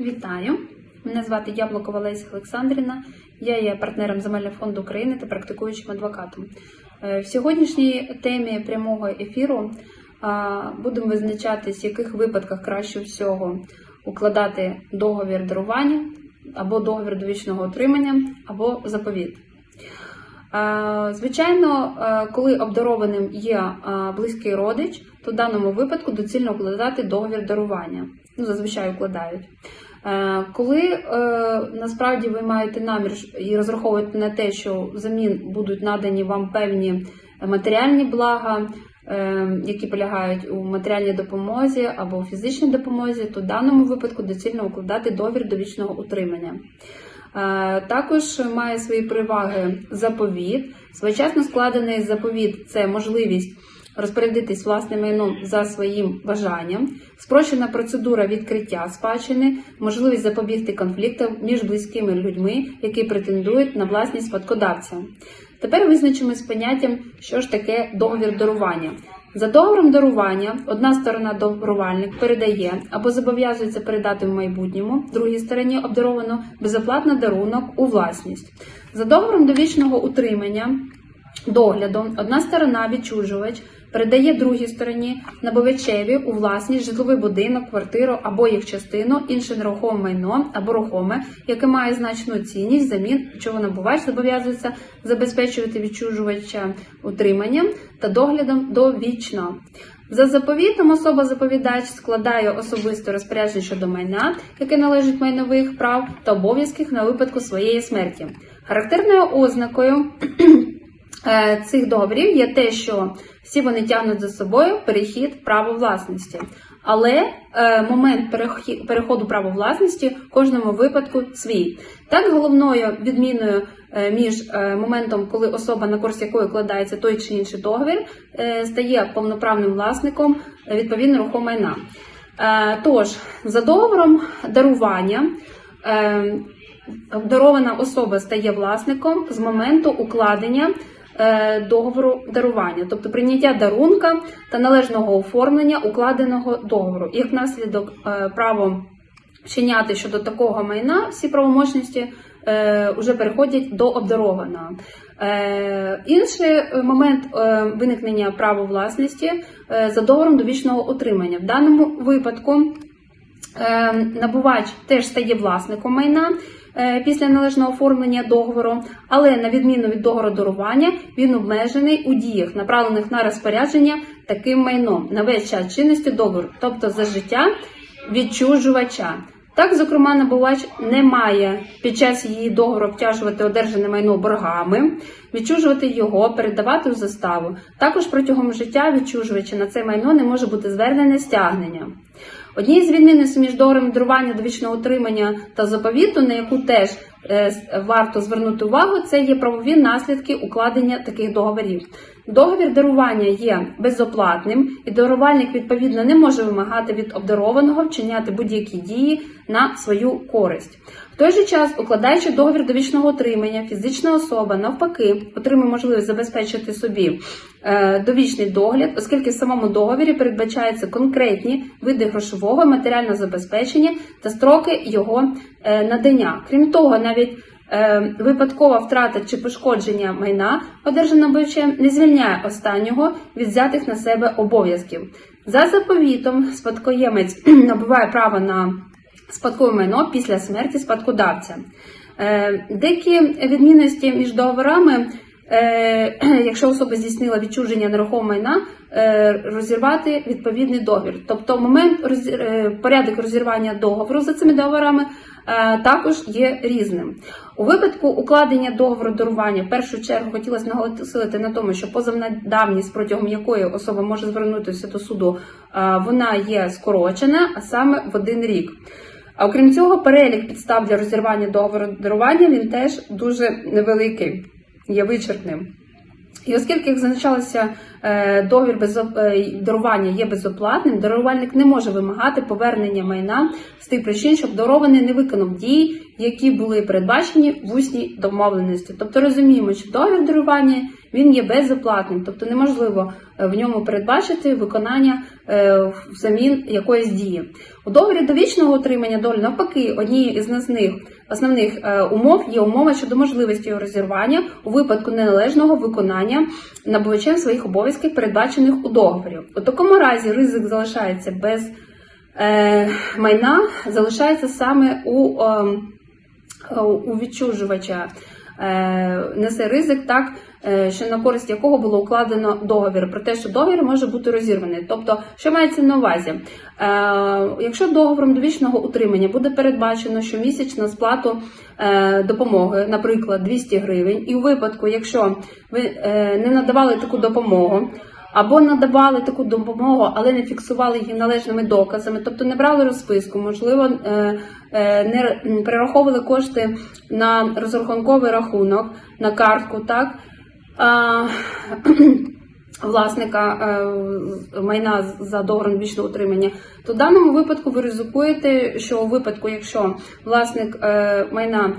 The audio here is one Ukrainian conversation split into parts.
Вітаю! Мене звати Яблокова Леся Олександрівна. Я є партнером Земельного фонду України та практикуючим адвокатом. Е, В сьогоднішній темі прямого ефіру будемо визначатись, в яких випадках краще всього укладати договір дарування або договір довічного отримання, або заповіт. Е, Звичайно, е, коли обдарованим є близький родич, то в даному випадку доцільно укладати договір дарування. Ну, зазвичай укладають. Е, Коли е, насправді ви маєте намір і розраховуєте на те, що взамін будуть надані вам певні матеріальні блага, е, які полягають у матеріальній допомозі або у фізичній допомозі, то в даному випадку доцільно укладати договір довічного утримання. Е, Також має свої переваги заповіт. Своєчасно складений заповіт це можливість розпорядитись власним майном за своїм бажанням, спрощена процедура відкриття спадщини, можливість запобігти конфліктам між близькими людьми, які претендують на власність спадкодавця. Тепер визначимо з поняттям, що ж таке договір дарування. За договором дарування одна сторона дарувальник передає або зобов'язується передати в майбутньому другій стороні обдаровано безоплатно дарунок у власність. За договором довічного утримання доглядом одна сторона відчужувач передає другій стороні набувачеві у власність житловий будинок, квартиру або їх частину, інше нерухоме майно або рухоме, яке має значну цінність, замін чого набувач зобов'язується забезпечувати відчужувача утриманням та доглядом довічно. За заповітом особа-заповідач складає особисте розпорядження щодо майна, яке належить майнових прав та обов'язків на випадку своєї смерті. Характерною ознакою цих договорів є те, що всі вони тягнуть за собою перехід права власності. Але е, момент переходу права власності в кожному випадку свій. Так, головною відміною е, між е, моментом, коли особа, на користь якої кладається той чи інший договір, е, стає повноправним власником е, відповідно рухомого майна. Е, Тож, за договором дарування е, обдарована особа стає власником з моменту укладення е, договору дарування, тобто прийняття дарунка та належного оформлення укладеного договору. Як наслідок е, право вчиняти щодо такого майна, всі правомочності е, вже переходять до обдарованого. Е, інший е, момент е, виникнення права власності е, за договором довічного отримання. В даному випадку е, набувач теж стає власником майна е, після належного оформлення договору, але на відміну від договору дарування, він обмежений у діях, направлених на розпорядження таким майном на весь час чинності договору, тобто за життя відчужувача. Так, зокрема, набувач не має під час її договору обтяжувати одержане майно боргами, відчужувати його, передавати у заставу. Також протягом життя відчужувача на це майно не може бути звернене стягнення. Однією з відмінностей між договором дарування довічного утримання та заповіту, на яку теж варто звернути увагу, це є правові наслідки укладення таких договорів. Договір дарування є безоплатним, і дарувальник відповідно не може вимагати від обдарованого вчиняти будь-які дії на свою користь. В той же час, укладаючи договір довічного отримання, фізична особа навпаки отримує можливість забезпечити собі е, довічний догляд, оскільки в самому договірі передбачаються конкретні види грошового матеріального забезпечення та строки його е, надання. Крім того, навіть е, випадкова втрата чи пошкодження майна, одержана набувачем, не звільняє останнього від взятих на себе обов'язків. За заповітом спадкоємець набуває право на спадкове майно після смерті спадкодавця. Е, Деякі відмінності між договорами, е, якщо особа здійснила відчуження нерухомого майна, е, розірвати відповідний договір. Тобто момент е, порядок розірвання договору за цими договорами е, також є різним. У випадку укладення договору дарування, в першу чергу хотілося наголосити на тому, що позовна давність, протягом якої особа може звернутися до суду, е, вона є скорочена, а саме в один рік. А окрім цього, перелік підстав для розірвання договору дарування він теж дуже невеликий, є вичерпним. І оскільки, як зазначалося, е, договір без е, дарування є безоплатним, дарувальник не може вимагати повернення майна з тих причин, щоб дарований не виконав дій, які були передбачені в усній домовленості. Тобто розуміємо, що договір дарування він є безоплатним, тобто неможливо е, в ньому передбачити виконання е, взамін якоїсь дії. У договорі довічного утримання долі навпаки, однією із основних, основних е, умов є умова щодо можливості його розірвання у випадку неналежного виконання набувачем своїх обов'язків, передбачених у договорі. У такому разі ризик залишається без майна, залишається саме у, е, у відчужувача. Е, несе ризик, так е, що на користь якого було укладено договір, про те, що договір може бути розірваний. Тобто, що мається на увазі? Е, якщо договором довічного утримання буде передбачено щомісячну сплату е, допомоги, наприклад, 200 гривень, і у випадку, якщо ви е, не надавали таку допомогу. Або надавали таку допомогу, але не фіксували її належними доказами, тобто не брали розписку, можливо, е, е, не перераховували кошти на розрахунковий рахунок, на картку, так? Власника е, майна за договором вічного утримання, то в даному випадку ви ризикуєте, що у випадку, якщо власник майна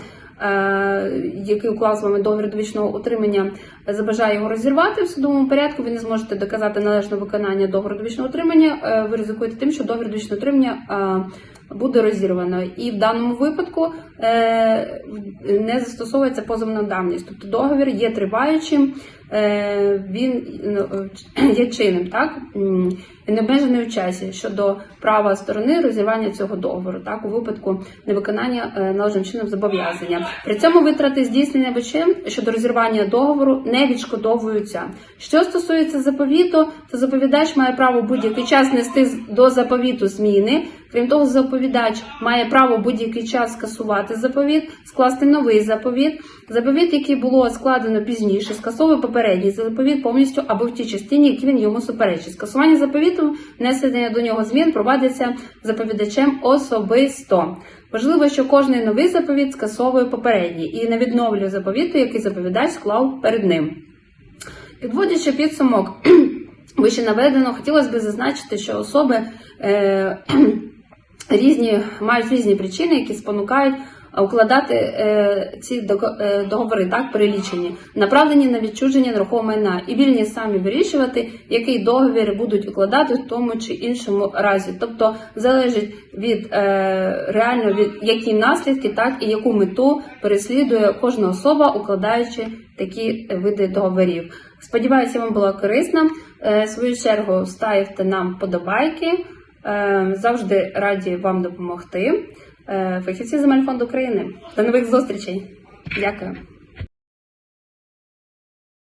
який уклав з вами договір довічного утримання, забажає його розірвати в судовому порядку, ви не зможете доказати належне виконання договору довічного утримання, е, ви ризикуєте тим, що договір довічного утримання е, буде розірвано. І в даному випадку е, не застосовується позовна давність. Тобто договір є триваючим, е, він ну, є чинним, так? Необмежений у часі щодо права сторони розірвання цього договору, так у випадку невиконання е, належним чином зобов'язання. При цьому витрати здійснення ВЧ щодо розірвання договору не відшкодовуються. Що стосується заповіту, то заповідач має право будь-який час нести до заповіту зміни. Крім того, заповідач має право будь-який час скасувати заповіт, скласти новий заповіт. Заповіт, який було складено пізніше, скасовує попередній заповіт повністю або в тій частині, які він йому суперечить. Скасування заповіту, внесення до нього змін провадиться заповідачем особисто. Важливо, що кожний новий заповіт скасовує попередній і не відновлює заповіту, який заповідач склав перед ним. Підводячи підсумок вище наведено, хотілося б зазначити, що особи е, різні мають різні причини, які спонукають укладати е, ці е, договори, так перелічені, направлені на відчуження нерухомого майна, і вільні самі вирішувати, який договір будуть укладати в тому чи іншому разі. Тобто залежить від е, реально від які наслідки, так і яку мету переслідує кожна особа, укладаючи такі види договорів. Сподіваюся, вам було корисно. Е, в свою чергу ставте нам подобайки. Завжди раді вам допомогти. Е, Фахівці земель фонду України. До нових зустрічей. Дякую.